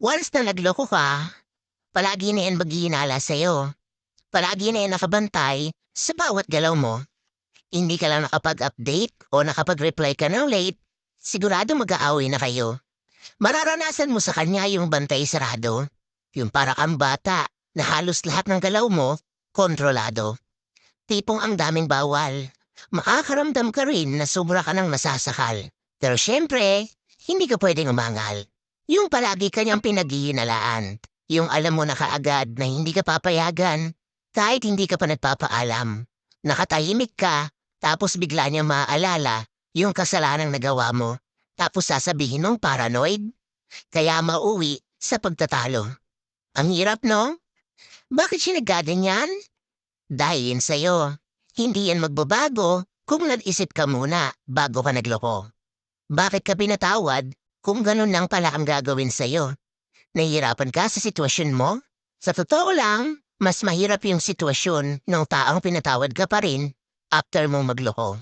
Once na nagloko ka, palagi na yan maghihinala sa'yo. Palagi na yan nakabantay sa bawat galaw mo. Hindi ka lang nakapag-update o nakapag-reply ka ng late, sigurado mag-aaway na kayo. Mararanasan mo sa kanya yung bantay sarado. Yung para kang bata na halos lahat ng galaw mo, kontrolado. Tipong ang daming bawal. Makakaramdam ka rin na sobra ka ng nasasakal. Pero syempre, hindi ka pwedeng umangal. Yung palagi kanyang pinaghihinalaan. Yung alam mo na kaagad na hindi ka papayagan. Kahit hindi ka pa nagpapaalam. Nakatahimik ka, tapos bigla niya maaalala yung kasalanang nagawa mo. Tapos sasabihin mong paranoid. Kaya mauwi sa pagtatalo. Ang hirap, no? Bakit siya naggaganyan? Dahil yun sa'yo. Hindi yan magbabago kung nag-isip ka muna bago ka nagloko. Bakit ka pinatawad kung ganun lang pala ang gagawin sa'yo? Nahihirapan ka sa sitwasyon mo? Sa totoo lang, mas mahirap yung sitwasyon ng taong pinatawad ka pa rin after mong magloko.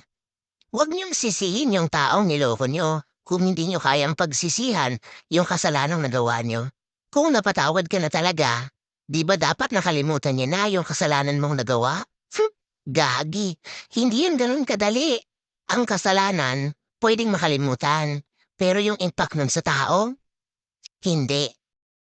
Huwag niyong sisihin yung taong niloko niyo kung hindi niyo kayang pagsisihan yung kasalanang nagawa niyo. Kung napatawad ka na talaga, di ba dapat nakalimutan niya na yung kasalanan mong nagawa? Hm, gagi, hindi yan ganun kadali. Ang kasalanan, pwedeng makalimutan. Pero yung impact nun sa tao? Hindi.